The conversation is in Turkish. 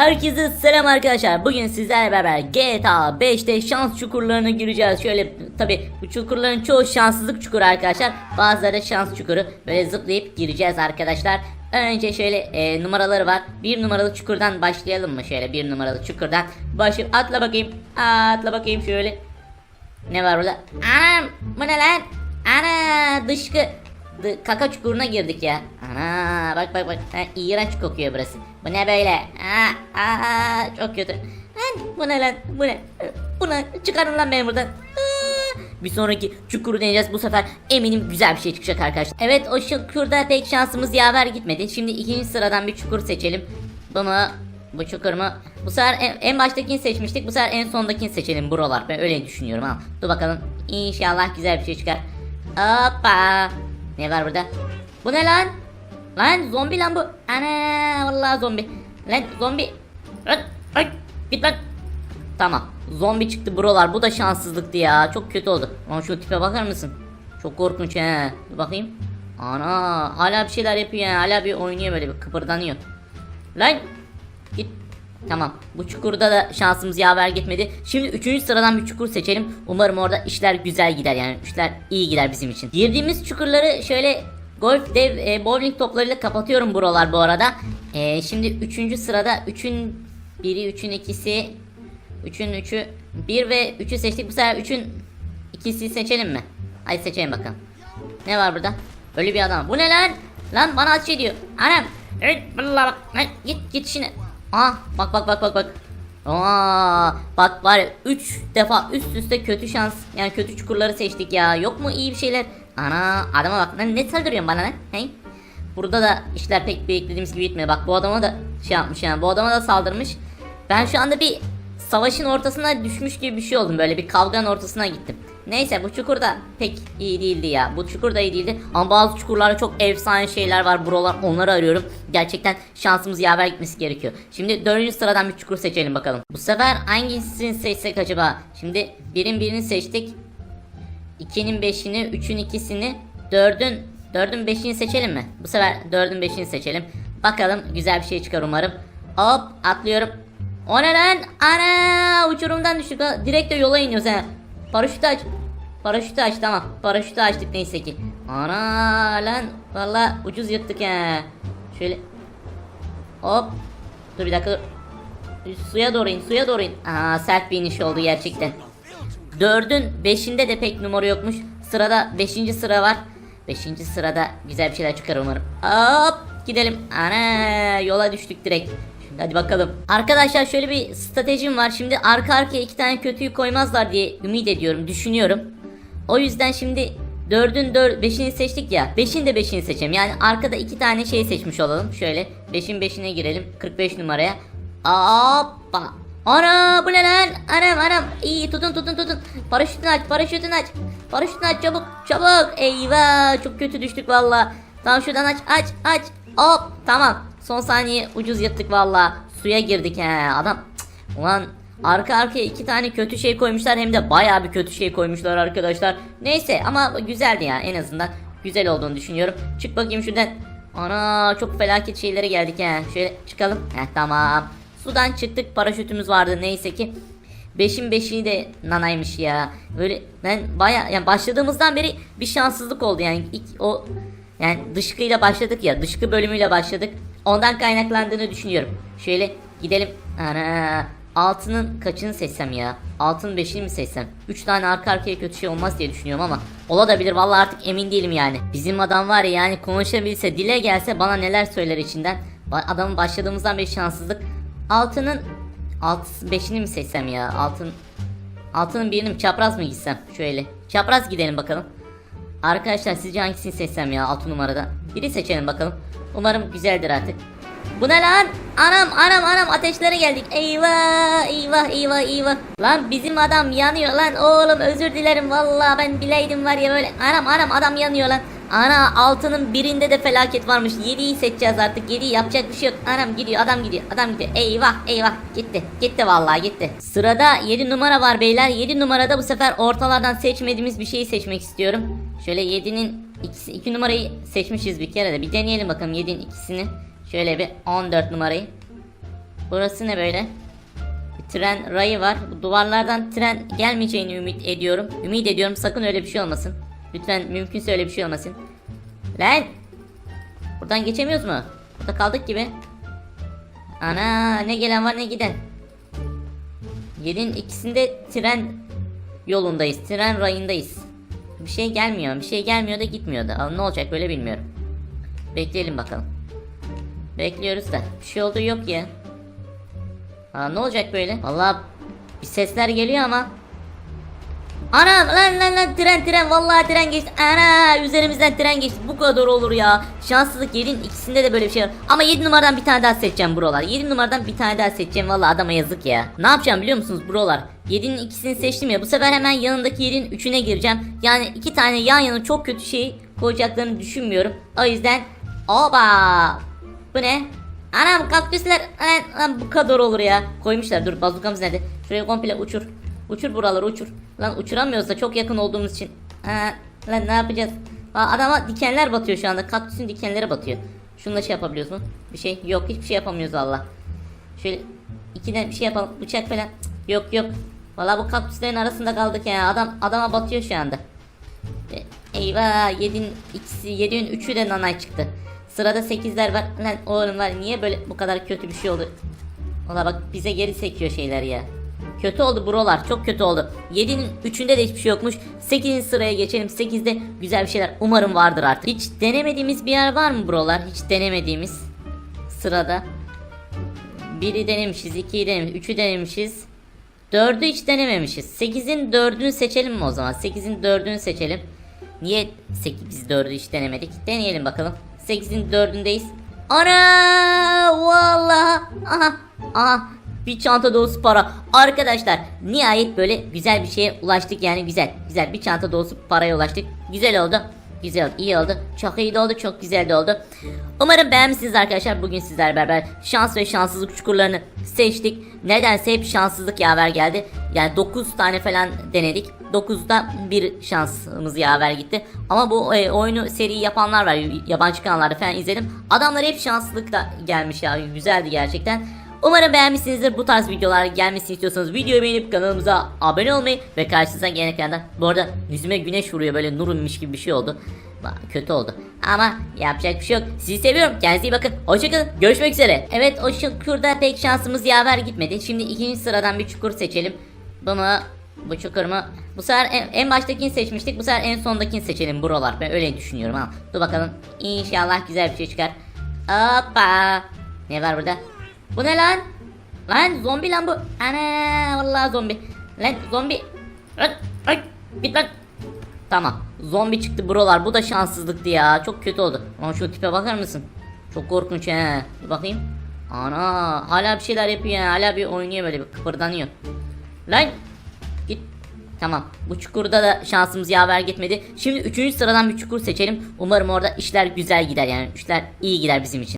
Herkese selam arkadaşlar. Bugün sizlerle beraber GTA 5'te şans çukurlarına gireceğiz. Şöyle tabi bu çukurların çoğu şanssızlık çukuru arkadaşlar. Bazıları şans çukuru. Böyle zıplayıp gireceğiz arkadaşlar. Önce şöyle e, numaraları var. Bir numaralı çukurdan başlayalım mı? Şöyle bir numaralı çukurdan. Başlayıp atla bakayım. Atla bakayım şöyle. Ne var burada? Anam bu ne lan? Ana dışkı. Dı- kaka çukuruna girdik ya. Ana bak bak bak. Ha, iğrenç kokuyor burası. Bu ne böyle? Aa, aa, çok kötü. Lan bu ne lan? Bu ne? Bu ne? Çıkarın lan beni buradan. Bir sonraki çukuru deneyeceğiz. Bu sefer eminim güzel bir şey çıkacak arkadaşlar. Evet o çukurda pek şansımız yaver gitmedi. Şimdi ikinci sıradan bir çukur seçelim. Bu mu? Bu çukur mu? Bu sefer en, en baştakini seçmiştik. Bu sefer en sondakini seçelim buralar. Ben öyle düşünüyorum ha. Dur bakalım. İnşallah güzel bir şey çıkar. Hoppa. Ne var burada? Bu ne lan? Lan zombi lan bu. Ana vallahi zombi. Lan zombi. Lan, lan, git lan. Tamam. Zombi çıktı buralar. Bu da şanssızlıktı ya. Çok kötü oldu. Ama şu tipe bakar mısın? Çok korkunç he. Bir bakayım. Ana hala bir şeyler yapıyor ya. Hala bir oynuyor böyle bir kıpırdanıyor. Lan git. Tamam. Bu çukurda da şansımız yaver gitmedi. Şimdi üçüncü sıradan bir çukur seçelim. Umarım orada işler güzel gider yani. işler iyi gider bizim için. Girdiğimiz çukurları şöyle golf dev e, bowling toplarıyla kapatıyorum buralar bu arada. E, şimdi üçüncü sırada üçün biri üçün ikisi üçün üçü bir ve üçü seçtik. Bu sefer üçün ikisi seçelim mi? Hadi seçelim bakalım. Ne var burada? Ölü bir adam. Bu ne lan? Lan bana ateş ediyor. Anam. Evet, git git işine. Ah bak bak bak bak bak. Aa, bak var 3 defa üst üste kötü şans yani kötü çukurları seçtik ya. Yok mu iyi bir şeyler? Ana adama bak lan ne saldırıyorsun bana lan? Hey? Burada da işler pek beklediğimiz gibi gitmiyor. Bak bu adama da şey yapmış yani. Bu adama da saldırmış. Ben şu anda bir savaşın ortasına düşmüş gibi bir şey oldum. Böyle bir kavganın ortasına gittim. Neyse bu çukur da pek iyi değildi ya. Bu çukur da iyi değildi. Ama bazı çukurlarda çok efsane şeyler var. Buralar onları arıyorum. Gerçekten şansımız yaver gitmesi gerekiyor. Şimdi dördüncü sıradan bir çukur seçelim bakalım. Bu sefer hangisini seçsek acaba? Şimdi birin birini seçtik. 2'nin 5'ini, 3'ün ikisini, 4'ün 4'ün 5'ini seçelim mi? Bu sefer 4'ün 5'ini seçelim. Bakalım güzel bir şey çıkar umarım. Hop atlıyorum. O ne lan? Ana uçurumdan düştük. Direkt de yola iniyoruz ha. Paraşütü aç. Paraşütü aç tamam. Paraşütü açtık neyse ki. Ana lan valla ucuz yırttık ha. Şöyle hop. Dur bir dakika. Suya doğru in, suya doğru in. Aa sert bir iniş oldu gerçekten. Dördün beşinde de pek numara yokmuş. Sırada beşinci sıra var. Beşinci sırada güzel bir şeyler çıkar umarım. Hop gidelim. Ana yola düştük direkt. Hadi bakalım. Arkadaşlar şöyle bir stratejim var. Şimdi arka arkaya iki tane kötüyü koymazlar diye ümit ediyorum, düşünüyorum. O yüzden şimdi dördün dör, beşini seçtik ya. Beşin de beşini seçelim. Yani arkada iki tane şey seçmiş olalım. Şöyle beşin beşine girelim. 45 numaraya. Hoppa. Ana bu ne lan? Anam anam. İyi tutun tutun tutun. Paraşütünü aç paraşütünü aç. Paraşütünü aç çabuk çabuk. Eyvah çok kötü düştük valla. Tamam şuradan aç aç aç. Hop tamam. Son saniye ucuz yırttık valla. Suya girdik he adam. Cık, Ulan arka arkaya iki tane kötü şey koymuşlar hem de baya bir kötü şey koymuşlar arkadaşlar. Neyse ama güzeldi ya en azından. Güzel olduğunu düşünüyorum. Çık bakayım şuradan. Ana çok felaket şeylere geldik he. Şöyle çıkalım. Heh tamam. Sudan çıktık paraşütümüz vardı neyse ki. Beşin beşini de nanaymış ya. Böyle ben baya yani başladığımızdan beri bir şanssızlık oldu yani ilk o yani dışkıyla başladık ya dışkı bölümüyle başladık. Ondan kaynaklandığını düşünüyorum. Şöyle gidelim. Ana altının kaçını seçsem ya? Altının beşini mi seçsem? Üç tane arka arkaya kötü şey olmaz diye düşünüyorum ama olabilir vallahi artık emin değilim yani. Bizim adam var ya yani konuşabilse dile gelse bana neler söyler içinden. Adamın başladığımızdan beri şanssızlık. Altının alt beşini mi seçsem ya? Altın altının birini mi çapraz mı gitsem? Şöyle. Çapraz gidelim bakalım. Arkadaşlar sizce hangisini seçsem ya 6 numarada? Biri seçelim bakalım. Umarım güzeldir artık. Bu ne lan? Anam anam anam ateşlere geldik. Eyvah eyvah eyvah eyvah. Lan bizim adam yanıyor lan oğlum özür dilerim vallahi ben bileydim var ya böyle. Anam anam adam yanıyor lan. Ana altının birinde de felaket varmış. 7'yi seçeceğiz artık. 7'yi yapacak bir şey yok. Anam gidiyor adam gidiyor adam gidiyor. Eyvah eyvah gitti. Gitti vallahi gitti. Sırada 7 numara var beyler. 7 numarada bu sefer ortalardan seçmediğimiz bir şeyi seçmek istiyorum. Şöyle 7'nin ikisi 2 numarayı seçmişiz bir kere de. Bir deneyelim bakalım 7'nin ikisini. Şöyle bir 14 numarayı. Burası ne böyle? Bir tren rayı var. Bu duvarlardan tren gelmeyeceğini ümit ediyorum. Ümit ediyorum sakın öyle bir şey olmasın. Lütfen mümkünse öyle bir şey olmasın. Lan! Buradan geçemiyoruz mu? Burada kaldık gibi. Ana ne gelen var ne giden. Yerin ikisinde tren yolundayız. Tren rayındayız. Bir şey gelmiyor. Bir şey gelmiyor da gitmiyor da. Aa, Ne olacak böyle bilmiyorum. Bekleyelim bakalım. Bekliyoruz da. Bir şey olduğu yok ya. Aa, ne olacak böyle? Vallahi bir sesler geliyor ama. Ana lan lan lan tren tren vallahi tren geçti. Ana üzerimizden tren geçti. Bu kadar olur ya. Şanssızlık yerin ikisinde de böyle bir şey var. Ama 7 numaradan bir tane daha seçeceğim buralar. 7 numaradan bir tane daha seçeceğim. Vallahi adama yazık ya. Ne yapacağım biliyor musunuz buralar? 7'nin ikisini seçtim ya. Bu sefer hemen yanındaki yerin 3'üne gireceğim. Yani iki tane yan yana çok kötü şey koyacaklarını düşünmüyorum. O yüzden oba. Bu ne? Anam kaktüsler lan, lan bu kadar olur ya. Koymuşlar dur bazukamız nerede? Şuraya komple uçur. Uçur buraları uçur. Lan uçuramıyoruz da çok yakın olduğumuz için. Ha, lan ne yapacağız? Aa, adama dikenler batıyor şu anda. Kaktüsün dikenleri batıyor. Şununla şey yapabiliyoruz mu? Bir şey yok hiçbir şey yapamıyoruz Allah. Şöyle ikiden bir şey yapalım. Bıçak falan. Yok yok. Valla bu kaktüslerin arasında kaldık ya. Adam adama batıyor şu anda. E, Eyvah yedin ikisi yedin üçü de nanay çıktı. Sırada 8'ler var. Lan oğlum var niye böyle bu kadar kötü bir şey oldu? Valla bak bize geri sekiyor şeyler ya. Kötü oldu buralar çok kötü oldu. 7'nin 3'ünde de hiçbir şey yokmuş. 8. sıraya geçelim. 8'de güzel bir şeyler umarım vardır artık. Hiç denemediğimiz bir yer var mı buralar? Hiç denemediğimiz sırada. Biri denemişiz, ikiyi denemişiz, üçü denemişiz. Dördü hiç denememişiz. 8'in dördünü seçelim mi o zaman? 8'in dördünü seçelim. Niye 8 biz dördü hiç denemedik? Deneyelim bakalım. 8'in dördündeyiz. Ana vallahi aha aha bir çanta dolusu para. Arkadaşlar nihayet böyle güzel bir şeye ulaştık yani güzel. Güzel bir çanta dolusu paraya ulaştık. Güzel oldu. Güzel oldu, iyi oldu. Çok iyi de oldu, çok güzel de oldu. Umarım beğenmişsiniz arkadaşlar. Bugün sizlerle beraber şans ve şanssızlık çukurlarını seçtik. Nedense hep şanssızlık yaver geldi. Yani 9 tane falan denedik. 9'da bir şansımız yaver gitti. Ama bu e, oyunu seri yapanlar var. Yabancı kanallarda falan izledim. Adamlar hep şanslılıkla gelmiş ya. Güzeldi gerçekten. Umarım beğenmişsinizdir. Bu tarz videolar gelmesini istiyorsanız videoyu beğenip kanalımıza abone olmayı ve karşınıza gelen ekranda bu arada yüzüme güneş vuruyor böyle nurunmuş gibi bir şey oldu. Kötü oldu. Ama yapacak bir şey yok. Sizi seviyorum. Kendinize iyi bakın. Hoşçakalın. Görüşmek üzere. Evet o çukurda pek şansımız yaver gitmedi. Şimdi ikinci sıradan bir çukur seçelim. Bunu bu çukur mu? Bu sefer en, en baştakini seçmiştik. Bu sefer en sondakini seçelim buralar. Ben öyle düşünüyorum ha. Dur bakalım. İnşallah güzel bir şey çıkar. Hoppa. Ne var burada? Bu ne lan? Lan zombi lan bu. Ana vallahi zombi. Lan zombi. Lan, ay, git lan. Tamam. Zombi çıktı buralar. Bu da şanssızlıktı ya. Çok kötü oldu. Ama şu tipe bakar mısın? Çok korkunç he. Bir bakayım. Ana hala bir şeyler yapıyor ya. Hala bir oynuyor böyle bir kıpırdanıyor. Lan git. Tamam. Bu çukurda da şansımız yaver gitmedi. Şimdi üçüncü sıradan bir çukur seçelim. Umarım orada işler güzel gider yani. işler iyi gider bizim için.